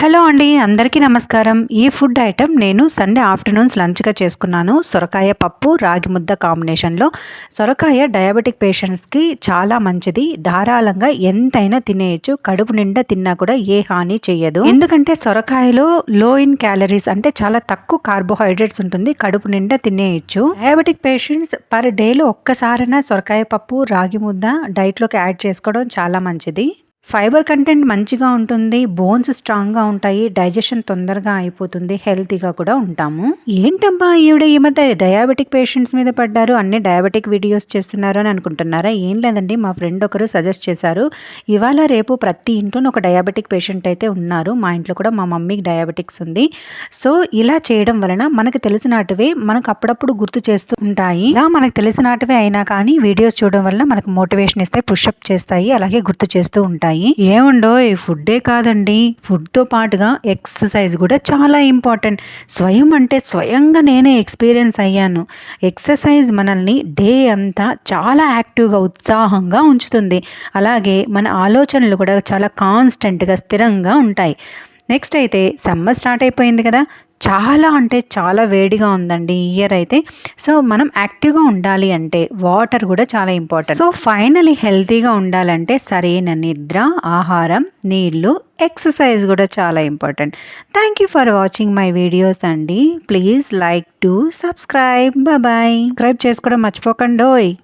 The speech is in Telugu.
హలో అండి అందరికీ నమస్కారం. ఈ ఫుడ్ ఐటెం నేను సండే ఆఫ్టర్నూన్స్ లంచ్గా చేసుకున్నాను. సొరకాయ పప్పు రాగి ముద్ద కాంబినేషన్లో. సొరకాయ డయాబెటిక్ పేషెంట్స్కి చాలా మంచిది. ధారాళంగా ఎంతైనా తినేయచ్చు. కడుపు నిండా తిన్నా కూడా ఏ హాని చేయదు ఎందుకంటే సొరకాయలో లో ఇన్ క్యాలరీస్ అంటే చాలా తక్కువ కార్బోహైడ్రేట్స్ ఉంటుంది. కడుపు నిండా తినేయచ్చు. డయాబెటిక్ పేషెంట్స్ పర్ డేలో ఒక్కసారైనా సొరకాయ పప్పు రాగి ముద్ద డైట్లోకి యాడ్ చేసుకోవడం చాలా మంచిది. ఫైబర్ కంటెంట్ మంచిగా ఉంటుంది బోన్స్ స్ట్రాంగ్గా ఉంటాయి డైజెషన్ తొందరగా అయిపోతుంది హెల్తీగా కూడా ఉంటాము. ఏంటబ్బా ఈవిడ ఈ మధ్య డయాబెటిక్ పేషెంట్స్ మీద పడ్డారు అన్ని డయాబెటిక్ వీడియోస్ చేస్తున్నారు అని అనుకుంటున్నారా? ఏం లేదండి మా ఫ్రెండ్ ఒకరు సజెస్ట్ చేశారు ఇవాళ రేపు ప్రతి ఇంట్లోనూ ఒక డయాబెటిక్ పేషెంట్ అయితే ఉన్నారు మా ఇంట్లో కూడా మా మమ్మీకి డయాబెటిక్స్ ఉంది. సో ఇలా చేయడం వలన మనకు తెలిసినటువే మనకు అప్పుడప్పుడు గుర్తు చేస్తూ ఉంటాయి. ఇలా మనకు తెలిసినటువే అయినా కానీ వీడియోస్ చూడడం వల్ల మనకు మోటివేషన్ ఇస్తాయి పుషప్ చేస్తాయి అలాగే గుర్తు చేస్తూ ఉంటాయి. ఉంటాయి ఏముండో ఈ ఫుడ్డే కాదండి. ఫుడ్తో పాటుగా ఎక్సర్సైజ్ కూడా చాలా ఇంపార్టెంట్. స్వయం అంటే స్వయంగా నేనే ఎక్స్పీరియన్స్ అయ్యాను. ఎక్సర్సైజ్ మనల్ని డే అంతా చాలా యాక్టివ్గా ఉత్సాహంగా ఉంచుతుంది. అలాగే మన ఆలోచనలు కూడా చాలా కాన్స్టెంట్గా స్థిరంగా ఉంటాయి. నెక్స్ట్ అయితే సమ్మర్ స్టార్ట్ అయిపోయింది కదా. చాలా అంటే చాలా వేడిగా ఉందండి ఈ ఇయర్ అయితే. సో మనం యాక్టివ్గా ఉండాలి అంటే వాటర్ కూడా చాలా ఇంపార్టెంట్ సో ఫైనలీ హెల్తీగా ఉండాలంటే సరైన నిద్ర ఆహారం నీళ్ళు ఎక్సర్సైజ్ కూడా చాలా important thank you for watching my videos అండి. Please like to subscribe bye subscribe చేసుకోవడం మర్చిపోకండి